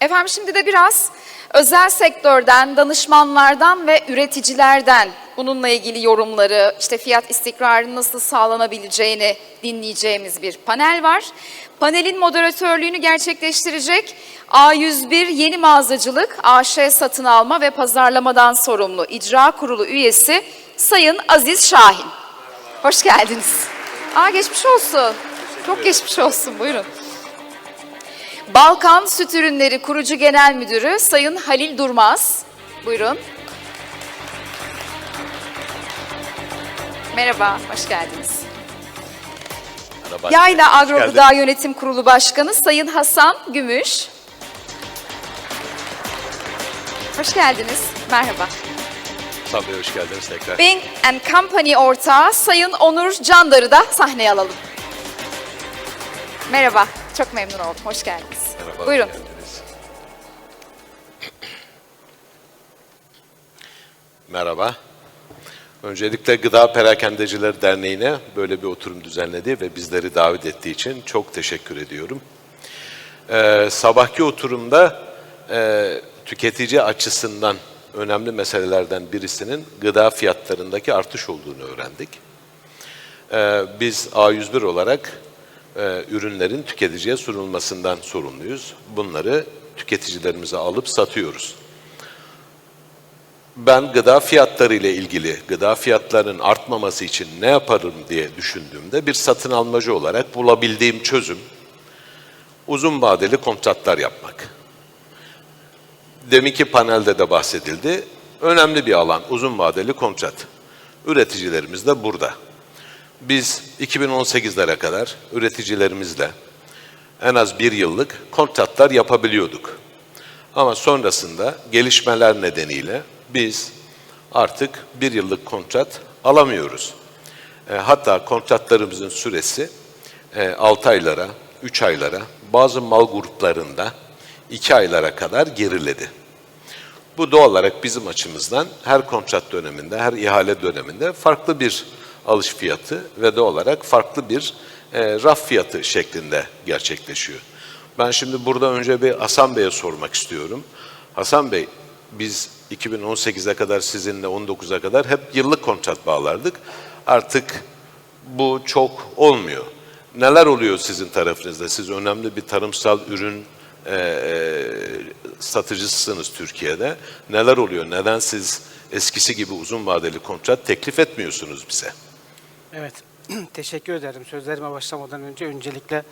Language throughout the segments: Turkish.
Efendim şimdi de biraz özel sektörden, danışmanlardan ve üreticilerden bununla ilgili yorumları, işte fiyat istikrarının nasıl sağlanabileceğini dinleyeceğimiz bir panel var. Panelin moderatörlüğünü gerçekleştirecek A101 Yeni Mağazacılık AŞ Satın Alma ve Pazarlamadan sorumlu İcra Kurulu üyesi Sayın Aziz Şahin. Hoş geldiniz. Aa geçmiş olsun. Çok geçmiş olsun. Buyurun. Balkan Süt Ürünleri Kurucu Genel Müdürü Sayın Halil Durmaz. Buyurun. Merhaba, hoş geldiniz. Merhaba. Yayla Agro. Gıda Yönetim Kurulu Başkanı Sayın Hasan Gümüş. Hoş geldiniz. Merhaba. Hasan Bey hoş geldiniz tekrar. Bing and Company ortağı Sayın Onur Candar'ı da sahneye alalım. Merhaba, çok memnun oldum. Hoş geldiniz. Merhaba, Buyurun. geldiniz. Merhaba. Öncelikle Gıda Perakendecileri Derneği'ne böyle bir oturum düzenledi ve bizleri davet ettiği için çok teşekkür ediyorum. Ee, sabahki oturumda e, tüketici açısından önemli meselelerden birisinin gıda fiyatlarındaki artış olduğunu öğrendik. Ee, biz A101 olarak e, ürünlerin tüketiciye sunulmasından sorumluyuz. Bunları tüketicilerimize alıp satıyoruz. Ben gıda fiyatları ile ilgili gıda fiyatlarının artmaması için ne yaparım diye düşündüğümde bir satın almacı olarak bulabildiğim çözüm uzun vadeli kontratlar yapmak. Deminki panelde de bahsedildi. Önemli bir alan uzun vadeli kontrat. Üreticilerimiz de burada. Biz 2018'lere kadar üreticilerimizle en az bir yıllık kontratlar yapabiliyorduk. Ama sonrasında gelişmeler nedeniyle biz artık bir yıllık kontrat alamıyoruz. E, hatta kontratlarımızın süresi e, 6 aylara, 3 aylara, bazı mal gruplarında 2 aylara kadar geriledi. Bu doğal olarak bizim açımızdan her kontrat döneminde, her ihale döneminde farklı bir alış fiyatı ve doğal olarak farklı bir e, raf fiyatı şeklinde gerçekleşiyor. Ben şimdi burada önce bir Hasan Bey'e sormak istiyorum. Hasan Bey, biz 2018'e kadar sizinle 19'a kadar hep yıllık kontrat bağlardık. Artık bu çok olmuyor. Neler oluyor sizin tarafınızda? Siz önemli bir tarımsal ürün e, e, satıcısınız Türkiye'de. Neler oluyor? Neden siz eskisi gibi uzun vadeli kontrat teklif etmiyorsunuz bize? Evet, teşekkür ederim. Sözlerime başlamadan önce öncelikle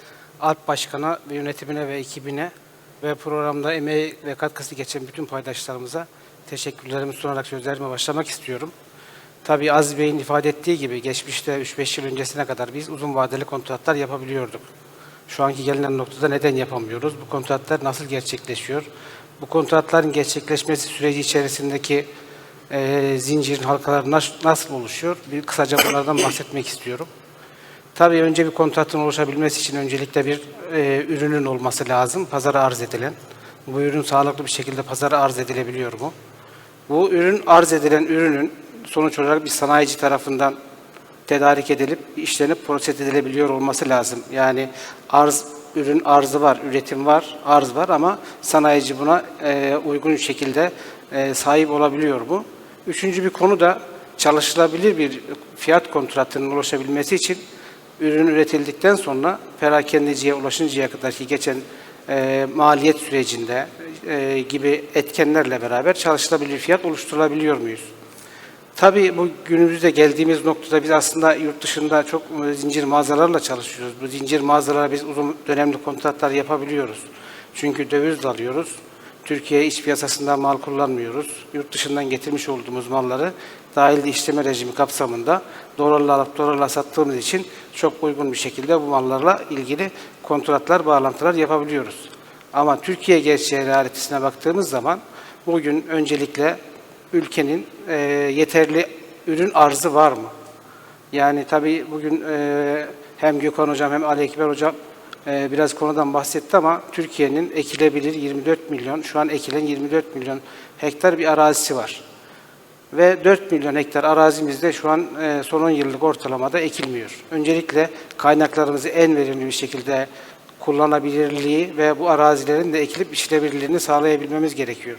Alp Başkan'a ve yönetimine ve ekibine ve programda emeği ve katkısı geçen bütün paydaşlarımıza teşekkürlerimi sunarak sözlerime başlamak istiyorum. Tabii Aziz Bey'in ifade ettiği gibi geçmişte 3-5 yıl öncesine kadar biz uzun vadeli kontratlar yapabiliyorduk. Şu anki gelinen noktada neden yapamıyoruz? Bu kontratlar nasıl gerçekleşiyor? Bu kontratların gerçekleşmesi süreci içerisindeki e, zincirin halkaları nas- nasıl oluşuyor? Bir kısaca bunlardan bahsetmek istiyorum. Tabii önce bir kontratın oluşabilmesi için öncelikle bir e, ürünün olması lazım, pazara arz edilen. Bu ürün sağlıklı bir şekilde pazara arz edilebiliyor mu? Bu ürün arz edilen ürünün sonuç olarak bir sanayici tarafından tedarik edilip, işlenip proses edilebiliyor olması lazım. Yani arz ürün arzı var, üretim var, arz var ama sanayici buna e, uygun şekilde e, sahip olabiliyor mu? Üçüncü bir konu da çalışılabilir bir fiyat kontratının ulaşabilmesi için ürün üretildikten sonra perakendeciye ulaşıncaya kadar ki geçen e, maliyet sürecinde e, gibi etkenlerle beraber çalışılabilir fiyat oluşturulabiliyor muyuz? Tabii bu günümüzde geldiğimiz noktada biz aslında yurt dışında çok e, zincir mağazalarla çalışıyoruz. Bu zincir mağazalara biz uzun dönemli kontratlar yapabiliyoruz. Çünkü döviz alıyoruz. Türkiye iç piyasasında mal kullanmıyoruz. Yurt dışından getirmiş olduğumuz malları dahilde işleme rejimi kapsamında dolarla alıp dolarla sattığımız için çok uygun bir şekilde bu mallarla ilgili kontratlar, bağlantılar yapabiliyoruz. Ama Türkiye gerçeği realitesine baktığımız zaman bugün öncelikle ülkenin e, yeterli ürün arzı var mı? Yani tabii bugün e, hem Gökhan Hocam hem Ali Ekber Hocam biraz konudan bahsetti ama Türkiye'nin ekilebilir 24 milyon, şu an ekilen 24 milyon hektar bir arazisi var. Ve 4 milyon hektar arazimizde şu an e, son 10 yıllık ortalamada ekilmiyor. Öncelikle kaynaklarımızı en verimli bir şekilde kullanabilirliği ve bu arazilerin de ekilip biçilebilirliğini sağlayabilmemiz gerekiyor.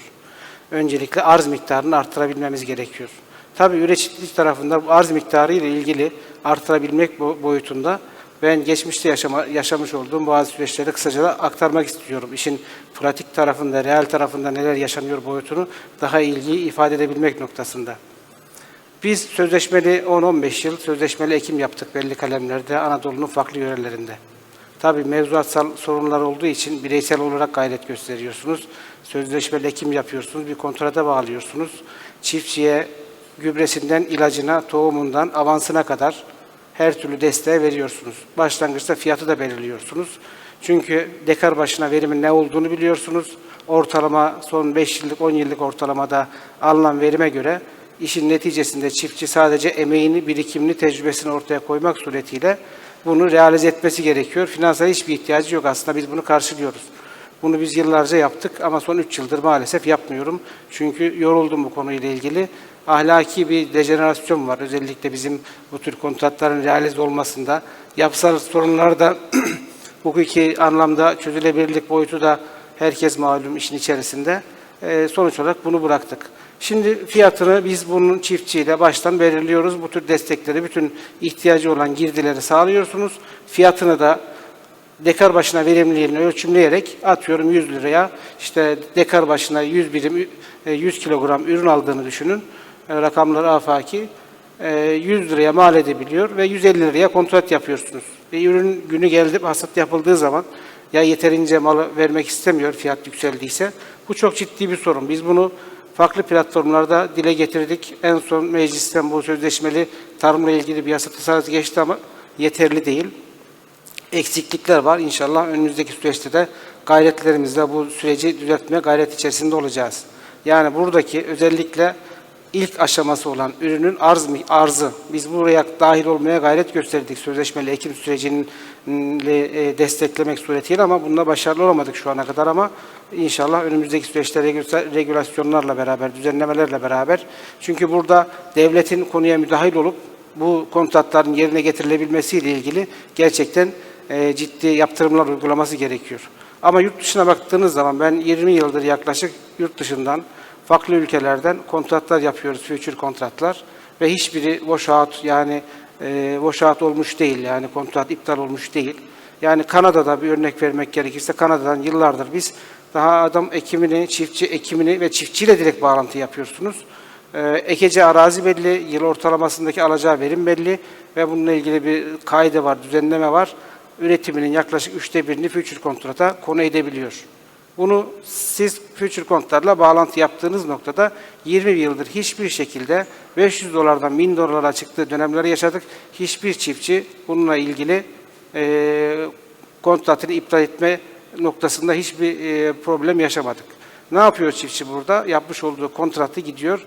Öncelikle arz miktarını arttırabilmemiz gerekiyor. Tabii üreticilik tarafında bu arz miktarı ile ilgili artırabilmek bo- boyutunda ben geçmişte yaşama, yaşamış olduğum bazı süreçleri kısaca da aktarmak istiyorum. İşin pratik tarafında, reel tarafında neler yaşanıyor boyutunu daha ilgi ifade edebilmek noktasında. Biz sözleşmeli 10-15 yıl sözleşmeli ekim yaptık belli kalemlerde Anadolu'nun farklı yörelerinde. Tabii mevzuatsal sorunlar olduğu için bireysel olarak gayret gösteriyorsunuz. Sözleşmeli ekim yapıyorsunuz, bir kontrata bağlıyorsunuz. Çiftçiye gübresinden ilacına, tohumundan avansına kadar her türlü desteği veriyorsunuz. Başlangıçta fiyatı da belirliyorsunuz. Çünkü dekar başına verimin ne olduğunu biliyorsunuz. Ortalama son 5 yıllık, 10 yıllık ortalamada alınan verime göre işin neticesinde çiftçi sadece emeğini, birikimini, tecrübesini ortaya koymak suretiyle bunu realize etmesi gerekiyor. Finansal hiçbir ihtiyacı yok aslında biz bunu karşılıyoruz. Bunu biz yıllarca yaptık ama son 3 yıldır maalesef yapmıyorum. Çünkü yoruldum bu konuyla ilgili. Ahlaki bir dejenerasyon var. Özellikle bizim bu tür kontratların realize olmasında. Yapısal sorunlar da hukuki anlamda çözülebilirlik boyutu da herkes malum işin içerisinde. Ee, sonuç olarak bunu bıraktık. Şimdi fiyatını biz bunun çiftçiyle baştan belirliyoruz. Bu tür destekleri, bütün ihtiyacı olan girdileri sağlıyorsunuz. Fiyatını da dekar başına verimliliğini ölçümleyerek atıyorum 100 liraya işte dekar başına 100 birim e, 100 kilogram ürün aldığını düşünün. E, Rakamlar afaki. E, 100 liraya mal edebiliyor ve 150 liraya kontrat yapıyorsunuz. Ve ürün günü geldi hasat yapıldığı zaman ya yeterince malı vermek istemiyor fiyat yükseldiyse bu çok ciddi bir sorun. Biz bunu farklı platformlarda dile getirdik. En son meclisten bu sözleşmeli tarımla ilgili bir yasa tasarısı geçti ama yeterli değil eksiklikler var. İnşallah önümüzdeki süreçte de gayretlerimizle bu süreci düzeltmeye gayret içerisinde olacağız. Yani buradaki özellikle ilk aşaması olan ürünün arz arzı. Biz buraya dahil olmaya gayret gösterdik sözleşmeli ekim sürecini e, desteklemek suretiyle ama bunda başarılı olamadık şu ana kadar ama inşallah önümüzdeki süreçte regü- regülasyonlarla beraber, düzenlemelerle beraber çünkü burada devletin konuya müdahil olup bu kontratların yerine getirilebilmesiyle ilgili gerçekten e, ciddi yaptırımlar uygulaması gerekiyor. Ama yurt dışına baktığınız zaman ben 20 yıldır yaklaşık yurt dışından farklı ülkelerden kontratlar yapıyoruz, future kontratlar ve hiçbiri wash out yani e, wash out olmuş değil yani kontrat iptal olmuş değil. Yani Kanada'da bir örnek vermek gerekirse Kanada'dan yıllardır biz daha adam ekimini, çiftçi ekimini ve çiftçiyle direkt bağlantı yapıyorsunuz. Ee, ekeceği arazi belli, yıl ortalamasındaki alacağı verim belli ve bununla ilgili bir kaide var, düzenleme var. Üretiminin yaklaşık üçte birini future kontrata konu edebiliyor. Bunu siz future kontratla bağlantı yaptığınız noktada 20 yıldır hiçbir şekilde 500 dolardan 1000 dolara çıktığı dönemleri yaşadık. Hiçbir çiftçi bununla ilgili e, kontratını iptal etme noktasında hiçbir e, problem yaşamadık. Ne yapıyor çiftçi burada? Yapmış olduğu kontratı gidiyor.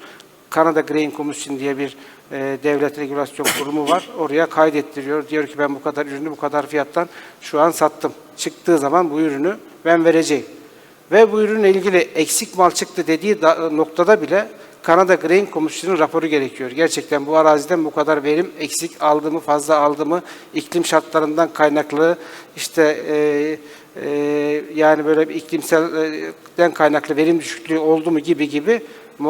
Kanada Grain Commission diye bir e, devlet regülasyon kurumu var. Oraya kaydettiriyor. Diyor ki ben bu kadar ürünü bu kadar fiyattan şu an sattım. Çıktığı zaman bu ürünü ben vereceğim. Ve bu ürünle ilgili eksik mal çıktı dediği da- noktada bile Kanada Grain Commission'ın raporu gerekiyor. Gerçekten bu araziden bu kadar verim eksik aldığımı, fazla aldığımı, iklim şartlarından kaynaklı, işte e, e, yani böyle bir iklimselden kaynaklı verim düşüklüğü oldu mu gibi gibi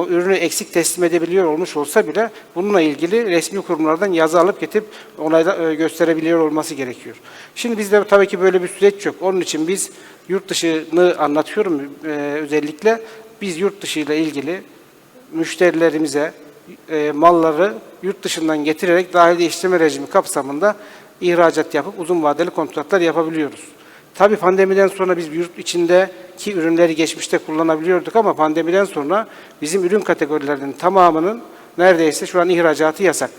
ürünü eksik teslim edebiliyor olmuş olsa bile bununla ilgili resmi kurumlardan yazı alıp getirip onayda e, gösterebiliyor olması gerekiyor. Şimdi bizde tabii ki böyle bir süreç yok. Onun için biz yurt dışını anlatıyorum e, özellikle. Biz yurt dışı ilgili müşterilerimize e, malları yurt dışından getirerek dahili işleme rejimi kapsamında ihracat yapıp uzun vadeli kontratlar yapabiliyoruz. Tabii pandemiden sonra biz yurt içindeki ürünleri geçmişte kullanabiliyorduk ama pandemiden sonra bizim ürün kategorilerinin tamamının neredeyse şu an ihracatı yasak.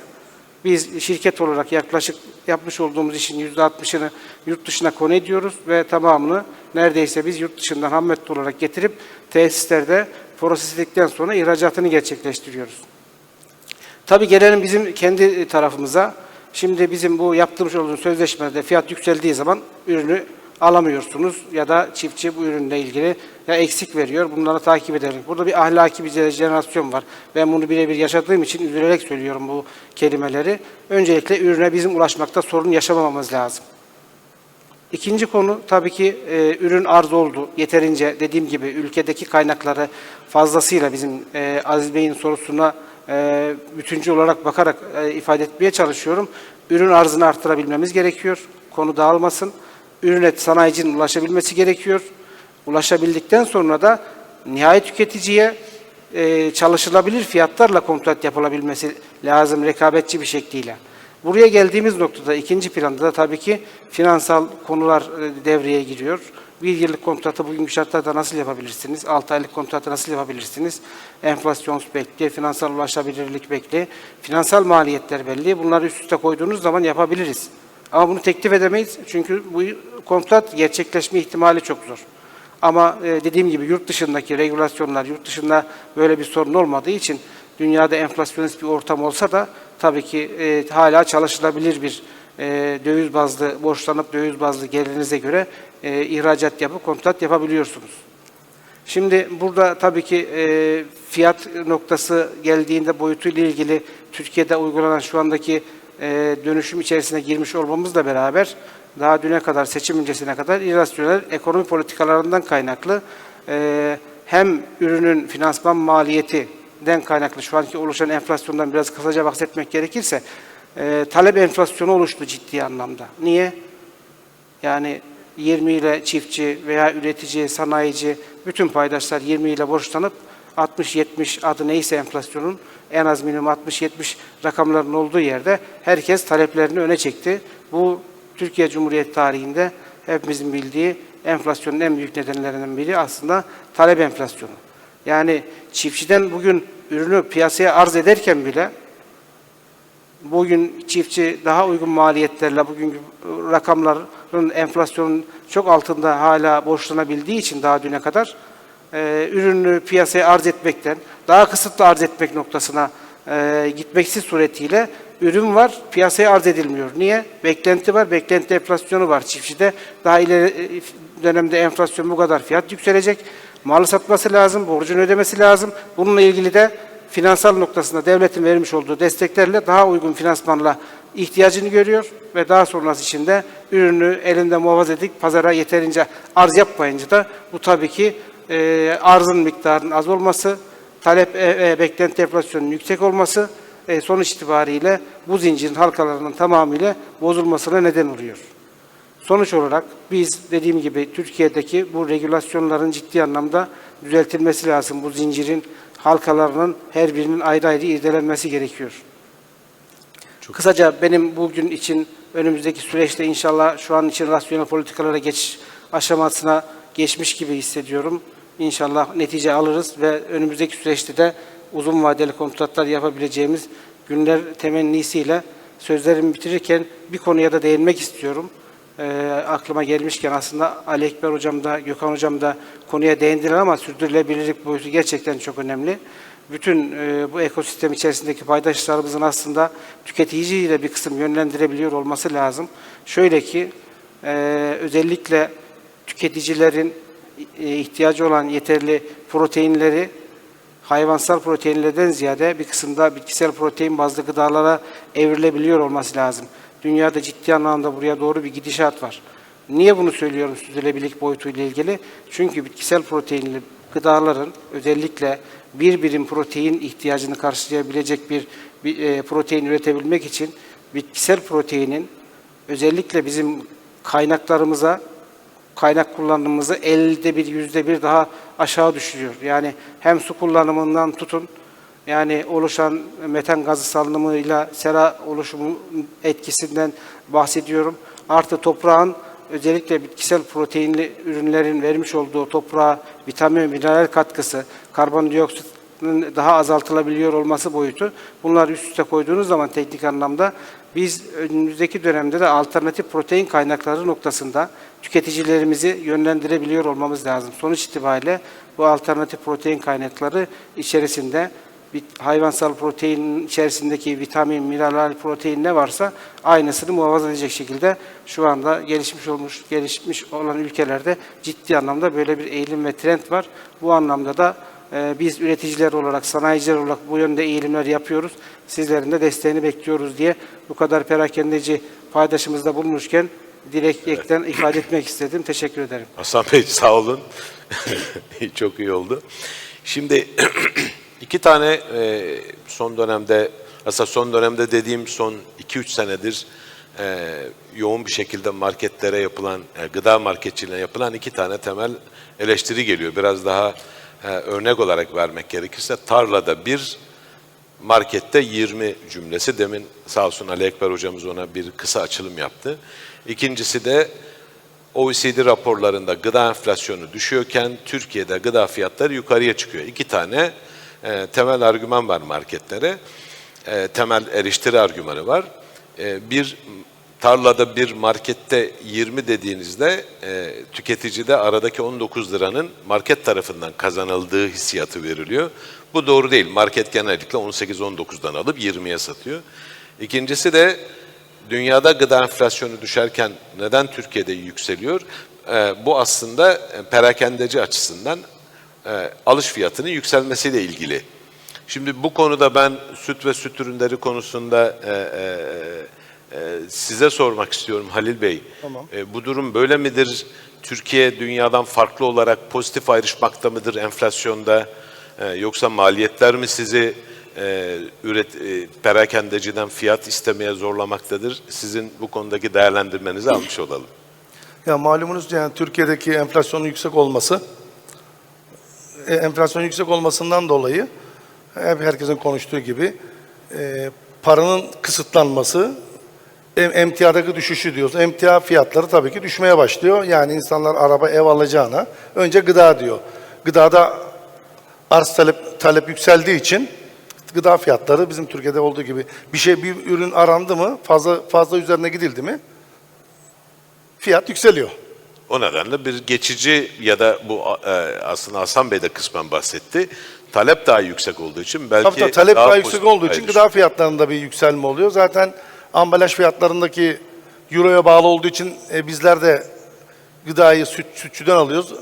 Biz şirket olarak yaklaşık yapmış olduğumuz işin %60'ını yurt dışına konu ediyoruz ve tamamını neredeyse biz yurt dışından ham olarak getirip tesislerde proses edildikten sonra ihracatını gerçekleştiriyoruz. Tabii gelelim bizim kendi tarafımıza. Şimdi bizim bu yaptırmış olduğumuz sözleşmede fiyat yükseldiği zaman ürünü alamıyorsunuz ya da çiftçi bu ürünle ilgili ya eksik veriyor. Bunları takip edelim. Burada bir ahlaki bir jenerasyon var. Ben bunu birebir yaşadığım için üzülerek söylüyorum bu kelimeleri. Öncelikle ürüne bizim ulaşmakta sorun yaşamamamız lazım. İkinci konu tabii ki e, ürün arz oldu. Yeterince dediğim gibi ülkedeki kaynakları fazlasıyla bizim e, Aziz Bey'in sorusuna e, bütüncü olarak bakarak e, ifade etmeye çalışıyorum. Ürün arzını arttırabilmemiz gerekiyor. Konu dağılmasın. Ürüne sanayicinin ulaşabilmesi gerekiyor. Ulaşabildikten sonra da nihayet tüketiciye e, çalışılabilir fiyatlarla kontrat yapılabilmesi lazım rekabetçi bir şekliyle. Buraya geldiğimiz noktada ikinci planda da tabii ki finansal konular e, devreye giriyor. Bir yıllık kontratı bugünkü şartlarda nasıl yapabilirsiniz? 6 aylık kontratı nasıl yapabilirsiniz? Enflasyon bekli, finansal ulaşabilirlik bekli, finansal maliyetler belli. Bunları üst üste koyduğunuz zaman yapabiliriz. Ama bunu teklif edemeyiz çünkü bu kontrat gerçekleşme ihtimali çok zor. Ama e, dediğim gibi yurt dışındaki regülasyonlar, yurt dışında böyle bir sorun olmadığı için dünyada enflasyonist bir ortam olsa da tabii ki e, hala çalışılabilir bir e, döviz bazlı, borçlanıp döviz bazlı gelirinize göre ihracat yapıp kontrat yapabiliyorsunuz. Şimdi burada tabii ki fiyat noktası geldiğinde boyutuyla ilgili Türkiye'de uygulanan şu andaki e, dönüşüm içerisine girmiş olmamızla beraber daha düne kadar seçim öncesine kadar irrasyonel ekonomi politikalarından kaynaklı e, hem ürünün finansman maliyetinden kaynaklı şu anki oluşan enflasyondan biraz kısaca bahsetmek gerekirse e, talep enflasyonu oluştu ciddi anlamda. Niye? Yani 20 ile çiftçi veya üretici, sanayici, bütün paydaşlar 20 ile borçlanıp 60-70 adı neyse enflasyonun en az minimum 60-70 rakamların olduğu yerde herkes taleplerini öne çekti. Bu Türkiye Cumhuriyeti tarihinde hepimizin bildiği enflasyonun en büyük nedenlerinden biri aslında talep enflasyonu. Yani çiftçiden bugün ürünü piyasaya arz ederken bile bugün çiftçi daha uygun maliyetlerle bugünkü rakamların enflasyonun çok altında hala borçlanabildiği için daha düne kadar e, ürünü piyasaya arz etmekten daha kısıtlı arz etmek noktasına e, gitmeksi suretiyle ürün var piyasaya arz edilmiyor. Niye? Beklenti var, beklenti enflasyonu var çiftçide. Daha ileri e, dönemde enflasyon bu kadar fiyat yükselecek. Malı satması lazım, borcunu ödemesi lazım. Bununla ilgili de finansal noktasında devletin vermiş olduğu desteklerle daha uygun finansmanla ihtiyacını görüyor ve daha sonrası için de ürünü elinde muhafaza edip pazara yeterince arz yapmayınca da bu tabii ki e, arzın miktarının az olması, talep e, e, beklenti enflasyonunun yüksek olması e, sonuç itibariyle bu zincirin halkalarının tamamıyla bozulmasına neden oluyor. Sonuç olarak biz dediğim gibi Türkiye'deki bu regülasyonların ciddi anlamda düzeltilmesi lazım. Bu zincirin halkalarının her birinin ayrı ayrı irdelenmesi gerekiyor. Kısaca benim bugün için önümüzdeki süreçte inşallah şu an için rasyonel politikalara geçiş aşamasına geçmiş gibi hissediyorum. İnşallah netice alırız ve önümüzdeki süreçte de uzun vadeli kontratlar yapabileceğimiz günler temennisiyle sözlerimi bitirirken bir konuya da değinmek istiyorum. Ee, aklıma gelmişken aslında Ali Ekber Hocam da Gökhan Hocam da konuya değindiler ama sürdürülebilirlik boyutu gerçekten çok önemli. Bütün e, bu ekosistem içerisindeki paydaşlarımızın aslında tüketiciyle bir kısım yönlendirebiliyor olması lazım. Şöyle ki e, özellikle tüketicilerin e, ihtiyacı olan yeterli proteinleri hayvansal proteinlerden ziyade bir kısımda bitkisel protein bazlı gıdalara evrilebiliyor olması lazım. Dünyada ciddi anlamda buraya doğru bir gidişat var. Niye bunu söylüyorum sürdürülebilirlik boyutuyla ilgili? Çünkü bitkisel proteinli gıdaların özellikle bir birim protein ihtiyacını karşılayabilecek bir, bir e, protein üretebilmek için bitkisel proteinin özellikle bizim kaynaklarımıza kaynak kullanımımızı elde bir yüzde bir daha aşağı düşürüyor. Yani hem su kullanımından tutun yani oluşan metan gazı salınımıyla sera oluşumu etkisinden bahsediyorum. Artı toprağın özellikle bitkisel proteinli ürünlerin vermiş olduğu toprağa vitamin mineral katkısı, karbondioksitin daha azaltılabiliyor olması boyutu. Bunlar üst üste koyduğunuz zaman teknik anlamda biz önümüzdeki dönemde de alternatif protein kaynakları noktasında tüketicilerimizi yönlendirebiliyor olmamız lazım. Sonuç itibariyle bu alternatif protein kaynakları içerisinde bir hayvansal protein içerisindeki vitamin, mineral, protein ne varsa aynısını muhafaza edecek şekilde şu anda gelişmiş olmuş, gelişmiş olan ülkelerde ciddi anlamda böyle bir eğilim ve trend var. Bu anlamda da e, biz üreticiler olarak, sanayiciler olarak bu yönde eğilimler yapıyoruz. Sizlerin de desteğini bekliyoruz diye bu kadar perakendeci paydaşımızda bulunmuşken dilekten ifade etmek istedim. Teşekkür ederim. Hasan Bey sağ olun. Çok iyi oldu. Şimdi iki tane e, son dönemde, aslında son dönemde dediğim son 2-3 senedir e, yoğun bir şekilde marketlere yapılan, e, gıda marketçiliğine yapılan iki tane temel eleştiri geliyor. Biraz daha örnek olarak vermek gerekirse tarlada bir, markette 20 cümlesi. Demin sağ olsun Ali Ekber hocamız ona bir kısa açılım yaptı. İkincisi de OECD raporlarında gıda enflasyonu düşüyorken Türkiye'de gıda fiyatları yukarıya çıkıyor. İki tane e, temel argüman var marketlere. E, temel eleştiri argümanı var. E, bir tarlada bir markette 20 dediğinizde e, tüketicide aradaki 19 liranın market tarafından kazanıldığı hissiyatı veriliyor. Bu doğru değil. Market genellikle 18-19'dan alıp 20'ye satıyor. İkincisi de dünyada gıda enflasyonu düşerken neden Türkiye'de yükseliyor? Ee, bu aslında e, perakendeci açısından e, alış fiyatının yükselmesiyle ilgili. Şimdi bu konuda ben süt ve süt ürünleri konusunda e, e, e, size sormak istiyorum Halil Bey. Tamam. E, bu durum böyle midir? Türkiye dünyadan farklı olarak pozitif ayrışmakta mıdır enflasyonda? E, yoksa maliyetler mi sizi e, üret e, perakendeciden fiyat istemeye zorlamaktadır? Sizin bu konudaki değerlendirmenizi almış olalım. Ya malumunuz yani Türkiye'deki enflasyonun yüksek olması, e, enflasyonun yüksek olmasından dolayı hep herkesin konuştuğu gibi e, paranın kısıtlanması, emtiadaki düşüşü diyoruz. Emtia fiyatları tabii ki düşmeye başlıyor. Yani insanlar araba, ev alacağına önce gıda diyor. Gıdada arz talep talep yükseldiği için gıda fiyatları bizim Türkiye'de olduğu gibi bir şey bir ürün arandı mı fazla fazla üzerine gidildi mi fiyat yükseliyor. O nedenle bir geçici ya da bu e, aslında Hasan Bey de kısmen bahsetti. Talep daha yüksek olduğu için belki Tabii tabii talep daha, yüksek pozitif olduğu için gıda fiyatlarında bir yükselme oluyor. Zaten ambalaj fiyatlarındaki euroya bağlı olduğu için e, bizler de gıdayı süt, sütçüden alıyoruz.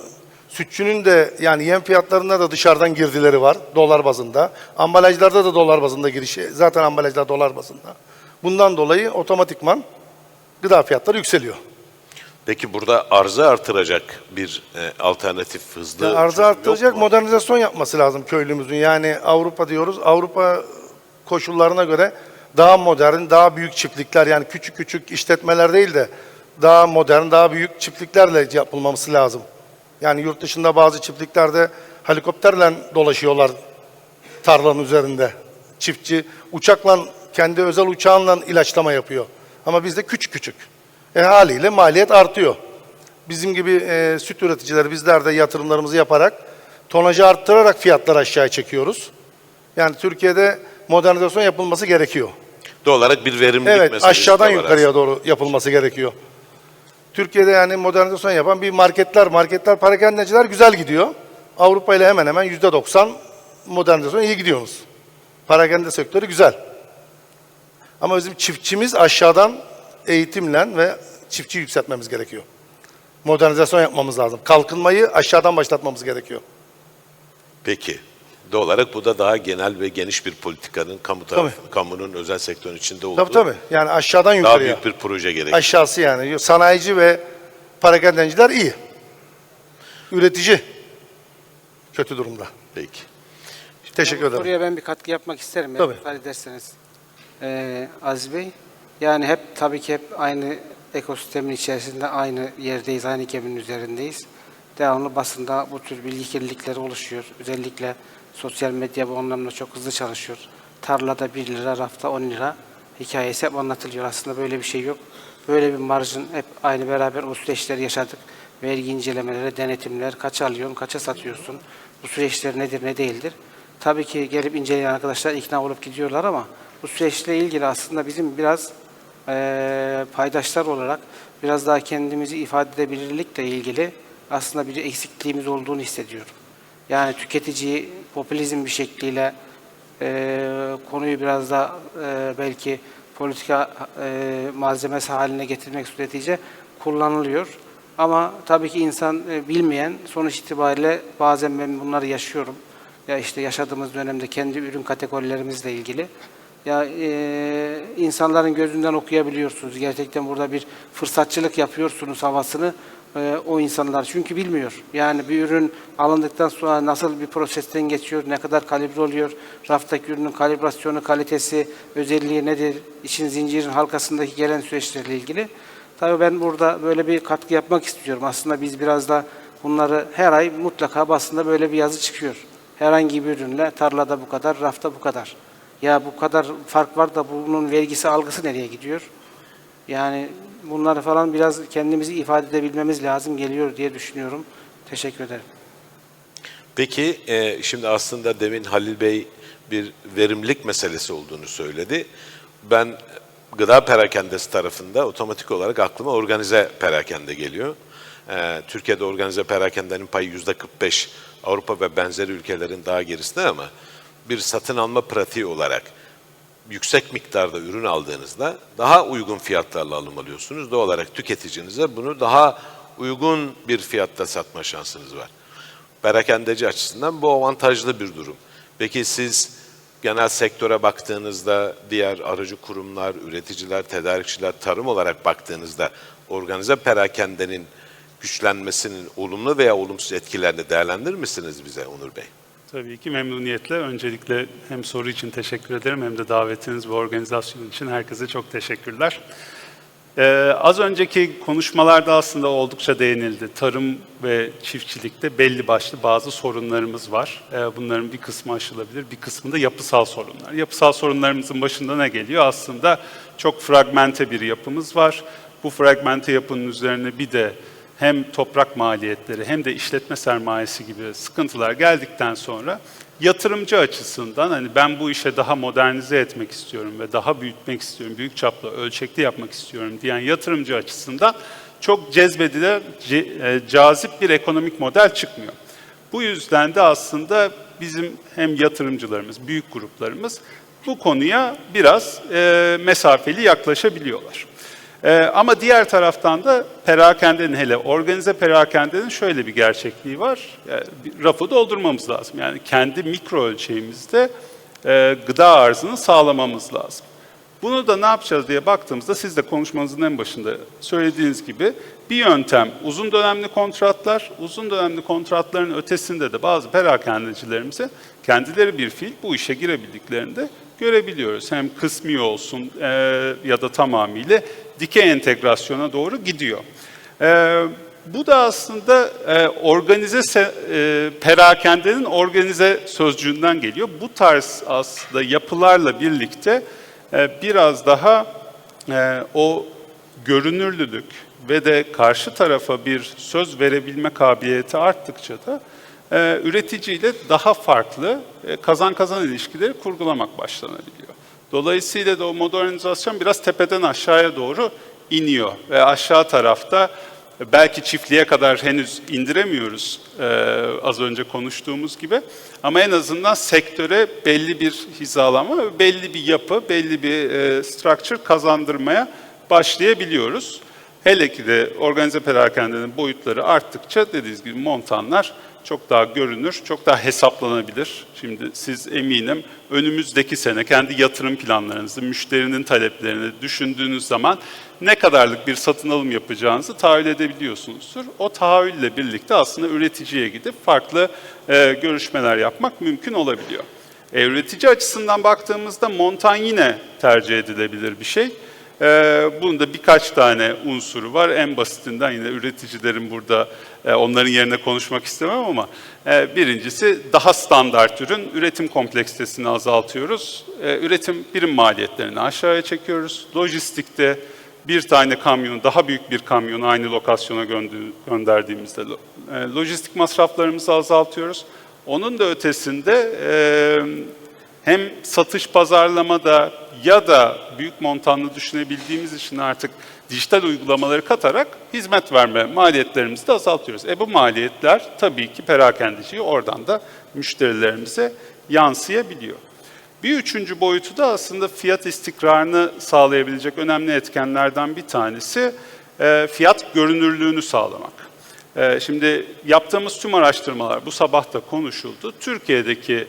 Sütçünün de yani yem fiyatlarında da dışarıdan girdileri var dolar bazında. Ambalajlarda da dolar bazında girişi. Zaten ambalajlar dolar bazında. Bundan dolayı otomatikman gıda fiyatları yükseliyor. Peki burada arzı artıracak bir e, alternatif hızlı Yani arzı çözüm yok arttıracak mu? modernizasyon yapması lazım köylümüzün. Yani Avrupa diyoruz. Avrupa koşullarına göre daha modern, daha büyük çiftlikler yani küçük küçük işletmeler değil de daha modern, daha büyük çiftliklerle yapılması lazım. Yani yurt dışında bazı çiftliklerde helikopterle dolaşıyorlar tarlanın üzerinde. Çiftçi uçakla, kendi özel uçağınla ilaçlama yapıyor. Ama bizde küçük küçük. E haliyle maliyet artıyor. Bizim gibi e, süt üreticileri bizler de yatırımlarımızı yaparak tonajı arttırarak fiyatları aşağıya çekiyoruz. Yani Türkiye'de modernizasyon yapılması gerekiyor. Doğal olarak bir verimlilik Evet, meselesi aşağıdan yukarıya doğru yapılması gerekiyor. Türkiye'de yani modernizasyon yapan bir marketler, marketler, parakendeciler güzel gidiyor. Avrupa ile hemen hemen yüzde 90 modernizasyon iyi gidiyoruz. Parakende sektörü güzel. Ama bizim çiftçimiz aşağıdan eğitimle ve çiftçi yükseltmemiz gerekiyor. Modernizasyon yapmamız lazım. Kalkınmayı aşağıdan başlatmamız gerekiyor. Peki. Doğal olarak bu da daha genel ve geniş bir politikanın kamu tarafı, kamunun özel sektörün içinde olduğu Tabii tabii. Yani aşağıdan daha yukarıya. büyük bir proje gerekiyor. Aşağısı yani. Sanayici ve parakendenciler iyi. Üretici kötü durumda. Peki. Teşekkür ederim. Buraya ben bir katkı yapmak isterim. eğer Tabii. müsaade ederseniz. Ee, Aziz Bey, yani hep tabii ki hep aynı ekosistemin içerisinde aynı yerdeyiz, aynı geminin üzerindeyiz. Devamlı basında bu tür bilgi kirlilikleri oluşuyor. Özellikle sosyal medya bu anlamda çok hızlı çalışıyor. Tarlada 1 lira, rafta 10 lira hikayesi hep anlatılıyor. Aslında böyle bir şey yok. Böyle bir marjın hep aynı beraber o süreçleri yaşadık. Vergi incelemeleri, denetimler, kaça alıyorsun, kaça satıyorsun, bu süreçler nedir, ne değildir. Tabii ki gelip inceleyen arkadaşlar ikna olup gidiyorlar ama bu süreçle ilgili aslında bizim biraz eee paydaşlar olarak biraz daha kendimizi ifade edebilirlikle ilgili aslında bir eksikliğimiz olduğunu hissediyorum. Yani tüketiciyi popülizm bir şekliyle eee, konuyu biraz da eee, belki politika eee, malzemesi haline getirmek suretiyle kullanılıyor. Ama tabii ki insan e, bilmeyen sonuç itibariyle bazen ben bunları yaşıyorum. Ya işte yaşadığımız dönemde kendi ürün kategorilerimizle ilgili. Ya e, insanların gözünden okuyabiliyorsunuz. Gerçekten burada bir fırsatçılık yapıyorsunuz havasını e, o insanlar çünkü bilmiyor. Yani bir ürün alındıktan sonra nasıl bir prosesten geçiyor, ne kadar kalibre oluyor, raftaki ürünün kalibrasyonu, kalitesi, özelliği nedir, işin zincirin halkasındaki gelen süreçlerle ilgili. Tabii ben burada böyle bir katkı yapmak istiyorum. Aslında biz biraz da bunları her ay mutlaka basında böyle bir yazı çıkıyor. Herhangi bir ürünle tarlada bu kadar, rafta bu kadar. Ya bu kadar fark var da bunun vergisi algısı nereye gidiyor? Yani bunları falan biraz kendimizi ifade edebilmemiz lazım geliyor diye düşünüyorum. Teşekkür ederim. Peki e, şimdi aslında demin Halil Bey bir verimlilik meselesi olduğunu söyledi. Ben gıda perakendesi tarafında otomatik olarak aklıma organize perakende geliyor. E, Türkiye'de organize perakendenin payı yüzde 45, Avrupa ve benzeri ülkelerin daha gerisinde ama bir satın alma pratiği olarak yüksek miktarda ürün aldığınızda daha uygun fiyatlarla alım alıyorsunuz. Doğal olarak tüketicinize bunu daha uygun bir fiyatta satma şansınız var. Perakendeci açısından bu avantajlı bir durum. Peki siz genel sektöre baktığınızda diğer aracı kurumlar, üreticiler, tedarikçiler, tarım olarak baktığınızda organize perakendenin güçlenmesinin olumlu veya olumsuz etkilerini değerlendirir misiniz bize Onur Bey? Tabii ki memnuniyetle. Öncelikle hem soru için teşekkür ederim hem de davetiniz ve organizasyon için herkese çok teşekkürler. Ee, az önceki konuşmalarda aslında oldukça değinildi. Tarım ve çiftçilikte belli başlı bazı sorunlarımız var. Ee, bunların bir kısmı aşılabilir, bir kısmı da yapısal sorunlar. Yapısal sorunlarımızın başında ne geliyor? Aslında çok fragmente bir yapımız var. Bu fragmente yapının üzerine bir de hem toprak maliyetleri hem de işletme sermayesi gibi sıkıntılar geldikten sonra yatırımcı açısından hani ben bu işe daha modernize etmek istiyorum ve daha büyütmek istiyorum, büyük çaplı ölçekli yapmak istiyorum diyen yatırımcı açısından çok cezbedilen, ce- e, cazip bir ekonomik model çıkmıyor. Bu yüzden de aslında bizim hem yatırımcılarımız, büyük gruplarımız bu konuya biraz e, mesafeli yaklaşabiliyorlar. Ee, ama diğer taraftan da perakendenin hele organize perakendenin şöyle bir gerçekliği var. Yani bir rafı doldurmamız lazım. Yani kendi mikro ölçeğimizde e, gıda arzını sağlamamız lazım. Bunu da ne yapacağız diye baktığımızda siz de konuşmanızın en başında söylediğiniz gibi bir yöntem uzun dönemli kontratlar, uzun dönemli kontratların ötesinde de bazı perakendecilerimize kendileri bir fiil bu işe girebildiklerinde görebiliyoruz. Hem kısmi olsun e, ya da tamamıyla dikey entegrasyona doğru gidiyor. E, bu da aslında e, organize e, perakendenin organize sözcüğünden geliyor. Bu tarz aslında yapılarla birlikte e, biraz daha e, o görünürlülük ve de karşı tarafa bir söz verebilme kabiliyeti arttıkça da e, üreticiyle daha farklı e, kazan kazan ilişkileri kurgulamak başlanabiliyor. Dolayısıyla da o modernizasyon biraz tepeden aşağıya doğru iniyor ve aşağı tarafta e, belki çiftliğe kadar henüz indiremiyoruz az önce konuştuğumuz gibi ama en azından sektöre belli bir hizalama belli bir yapı, belli bir e, structure kazandırmaya başlayabiliyoruz. Hele ki de organize perakendenin boyutları arttıkça dediğiniz gibi montanlar çok daha görünür, çok daha hesaplanabilir. Şimdi siz eminim önümüzdeki sene kendi yatırım planlarınızı, müşterinin taleplerini düşündüğünüz zaman ne kadarlık bir satın alım yapacağınızı tahayyül edebiliyorsunuzdur. O tahayyülle birlikte aslında üreticiye gidip farklı e, görüşmeler yapmak mümkün olabiliyor. E, üretici açısından baktığımızda montan yine tercih edilebilir bir şey. Ee, bunun da birkaç tane unsuru var. En basitinden yine üreticilerin burada e, onların yerine konuşmak istemem ama e, birincisi daha standart ürün. Üretim kompleksitesini azaltıyoruz. E, üretim birim maliyetlerini aşağıya çekiyoruz. Lojistikte bir tane kamyonu, daha büyük bir kamyonu aynı lokasyona gönderdiğimizde e, lojistik masraflarımızı azaltıyoruz. Onun da ötesinde e, hem satış pazarlamada ya da büyük montanlı düşünebildiğimiz için artık dijital uygulamaları katarak hizmet verme maliyetlerimizi de azaltıyoruz. E bu maliyetler tabii ki perakendeciyi oradan da müşterilerimize yansıyabiliyor. Bir üçüncü boyutu da aslında fiyat istikrarını sağlayabilecek önemli etkenlerden bir tanesi e, fiyat görünürlüğünü sağlamak. E, Şimdi yaptığımız tüm araştırmalar bu sabah da konuşuldu. Türkiye'deki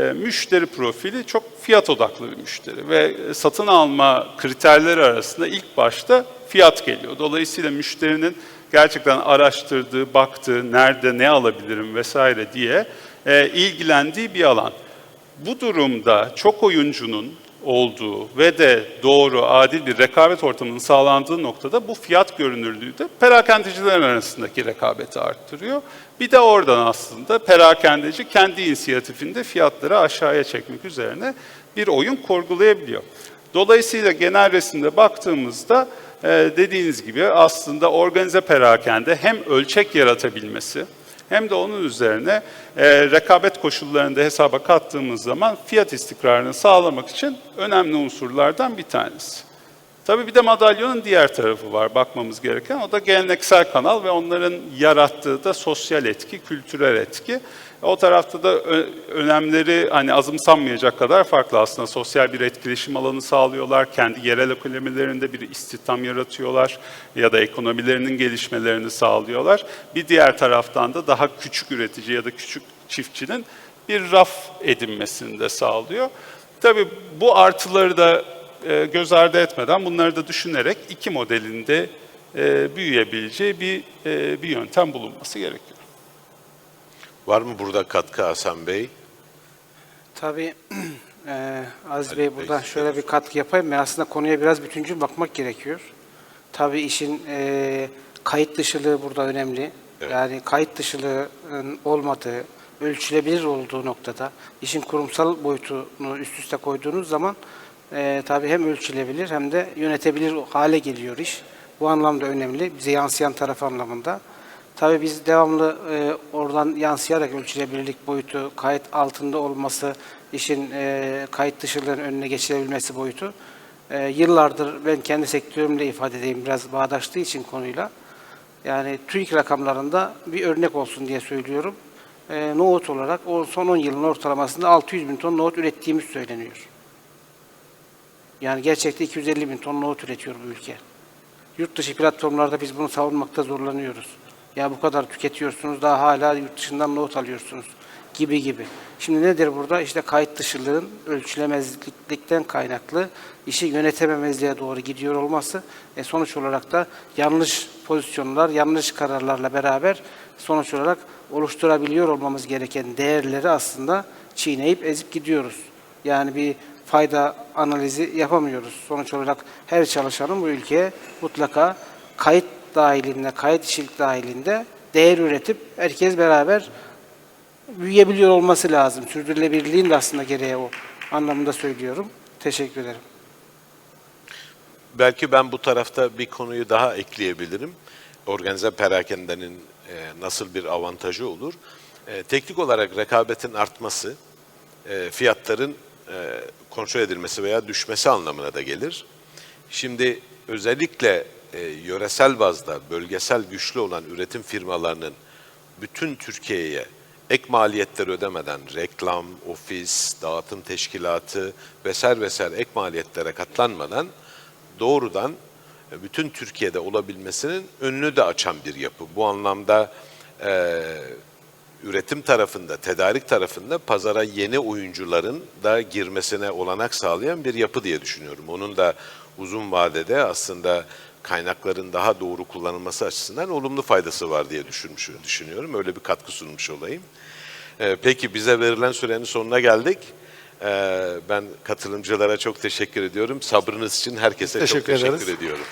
müşteri profili çok fiyat odaklı bir müşteri ve e, satın alma kriterleri arasında ilk başta fiyat geliyor. Dolayısıyla müşterinin gerçekten araştırdığı, baktığı, nerede ne alabilirim vesaire diye e, ilgilendiği bir alan. Bu durumda çok oyuncunun olduğu ve de doğru, adil bir rekabet ortamının sağlandığı noktada bu fiyat görünürlüğü de perakendeciler arasındaki rekabeti arttırıyor. Bir de oradan aslında perakendeci kendi inisiyatifinde fiyatları aşağıya çekmek üzerine bir oyun kurgulayabiliyor. Dolayısıyla genel resimde baktığımızda e, dediğiniz gibi aslında organize perakende hem ölçek yaratabilmesi, hem de onun üzerine e, rekabet koşullarını da hesaba kattığımız zaman fiyat istikrarını sağlamak için önemli unsurlardan bir tanesi. Tabii bir de madalyonun diğer tarafı var bakmamız gereken. O da geleneksel kanal ve onların yarattığı da sosyal etki, kültürel etki. O tarafta da önemleri hani azımsanmayacak kadar farklı aslında. Sosyal bir etkileşim alanı sağlıyorlar. Kendi yerel ekonomilerinde bir istihdam yaratıyorlar ya da ekonomilerinin gelişmelerini sağlıyorlar. Bir diğer taraftan da daha küçük üretici ya da küçük çiftçinin bir raf edinmesini de sağlıyor. Tabii bu artıları da e, göz ardı etmeden bunları da düşünerek iki modelinde e, büyüyebileceği bir e, bir yöntem bulunması gerekiyor. Var mı burada katkı Hasan Bey? Tabii eee Aziz Ali Bey Bey, buradan siz şöyle bir katkı yapayım. Ben aslında konuya biraz bütüncül bakmak gerekiyor. Tabii işin eee, kayıt dışılığı burada önemli. Evet. Yani kayıt dışılığın olmadığı, ölçülebilir olduğu noktada işin kurumsal boyutunu üst üste koyduğunuz zaman eee tabii hem ölçülebilir hem de yönetebilir hale geliyor iş. Bu anlamda önemli. Bize yansıyan taraf anlamında. Tabii biz devamlı e, oradan yansıyarak ölçülebilirlik boyutu, kayıt altında olması, işin e, kayıt dışılığının önüne geçilebilmesi boyutu. E, yıllardır ben kendi sektörümle ifade edeyim biraz bağdaştığı için konuyla. Yani TÜİK rakamlarında bir örnek olsun diye söylüyorum. E, nohut olarak o son 10 yılın ortalamasında 600 bin ton nohut ürettiğimiz söyleniyor. Yani gerçekte 250 bin ton nohut üretiyor bu ülke. Yurt dışı platformlarda biz bunu savunmakta zorlanıyoruz. Ya bu kadar tüketiyorsunuz daha hala yurt dışından nohut alıyorsunuz gibi gibi. Şimdi nedir burada? İşte kayıt dışılığın ölçülemezlikten kaynaklı işi yönetememezliğe doğru gidiyor olması e sonuç olarak da yanlış pozisyonlar, yanlış kararlarla beraber sonuç olarak oluşturabiliyor olmamız gereken değerleri aslında çiğneyip ezip gidiyoruz. Yani bir fayda analizi yapamıyoruz. Sonuç olarak her çalışanın bu ülkeye mutlaka kayıt dahilinde, kayıt işçilik dahilinde değer üretip herkes beraber büyüyebiliyor olması lazım. Sürdürülebilirliğin de aslında gereği o anlamında söylüyorum. Teşekkür ederim. Belki ben bu tarafta bir konuyu daha ekleyebilirim. Organize perakendenin e, nasıl bir avantajı olur? E, teknik olarak rekabetin artması, e, fiyatların e, kontrol edilmesi veya düşmesi anlamına da gelir. Şimdi özellikle e, yöresel bazda bölgesel güçlü olan üretim firmalarının bütün Türkiye'ye ek maliyetler ödemeden reklam, ofis, dağıtım teşkilatı vesaire vesaire ek maliyetlere katlanmadan doğrudan e, bütün Türkiye'de olabilmesinin önünü de açan bir yapı. Bu anlamda e, üretim tarafında, tedarik tarafında pazara yeni oyuncuların da girmesine olanak sağlayan bir yapı diye düşünüyorum. Onun da uzun vadede aslında kaynakların daha doğru kullanılması açısından olumlu faydası var diye düşünmüş, düşünüyorum. Öyle bir katkı sunmuş olayım. Ee, peki bize verilen sürenin sonuna geldik. Ee, ben katılımcılara çok teşekkür ediyorum. Sabrınız için herkese Teşekkür çok teşekkür ederiz. ediyorum.